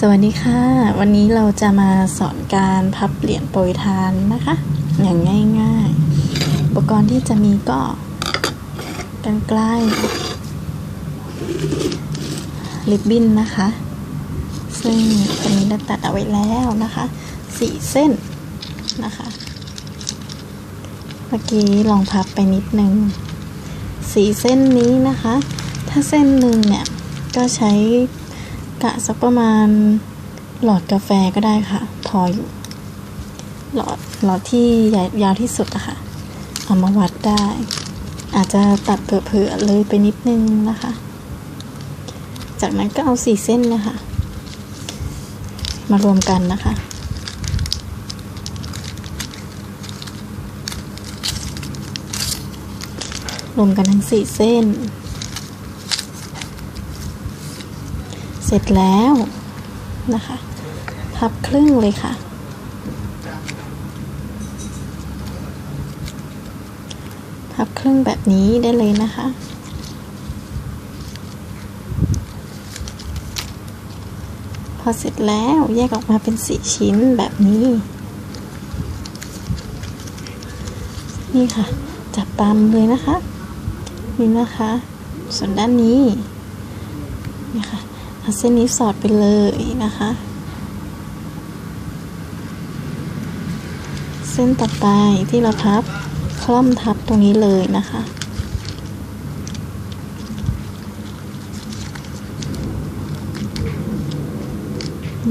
สวัสดีค่ะ วันนี้เราจะมาสอนการพับเหรียญโปรยทานนะคะ อย่างง่ายๆ อุปกรณ์ที่จะมีก็กันไกล้ลิบบิ้นนะคะ ซึ่งตรงนี้เราตัดเอาไว้แล้วนะคะสี่เส้นนะคะ เมื่อกี้ลองพับไปนิดนึงสี่เส้นนี้นะคะ ถ้าเส้นหนึ่งเนี่ยก็ใช้ กะสักประมาณหลอดกาแฟก็ได้ค่ะพออยู่ หลอดหลอดที่ใหญ่ยาวที่สุดอะค่ะ เอามาวัดได้ อาจจะตัดเผื่อๆเลยไปนิดนึงนะคะ จากนั้นก็เอาสี่เส้นนะคะ มารวมกันนะคะ รวมกันทั้งสี่เส้น เสร็จแล้วนะคะพับครึ่งเลยค่ะ พับครึ่งแบบนี้ได้เลยนะคะพอเสร็จแล้วแยกออกมาเป็นสี่ชิ้นแบบนี้ นี่ค่ะ จับตามเลยนะคะ นี่นะคะ ส่วนด้านนี้ นี่ค่ะ เอาเส้นนี้สอดไปเลยนะคะ เส้นต่อไปที่เราพับคล่อมทับตรงนี้เลยนะคะ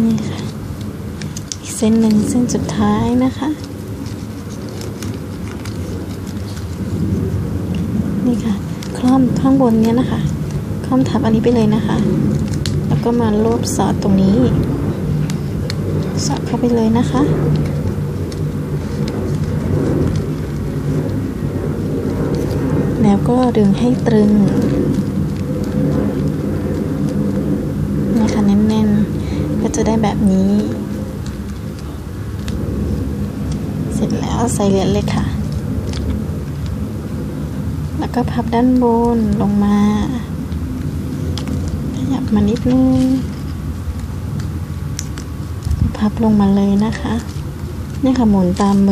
นี่ค่ะอีกเส้นหนึ่งเส้นสุดท้ายนะคะ นี่ค่ะคล่อมข้างบนเนี้ยนะคะ คล่อมทับอันนี้ไปเลยนะคะ ก็มาลบสอดตรงนี้ สอดเข้าไปเลยนะคะ แล้วก็ดึงให้ตรึงนะคะแน่นๆ ก็จะได้แบบนี้ เสร็จแล้วใส่เหรียญเลยค่ะ แล้วก็พับด้านบนลงมา มานิดนึงพับลงมาเลยนะคะ นี่ค่ะหมุนตามมือ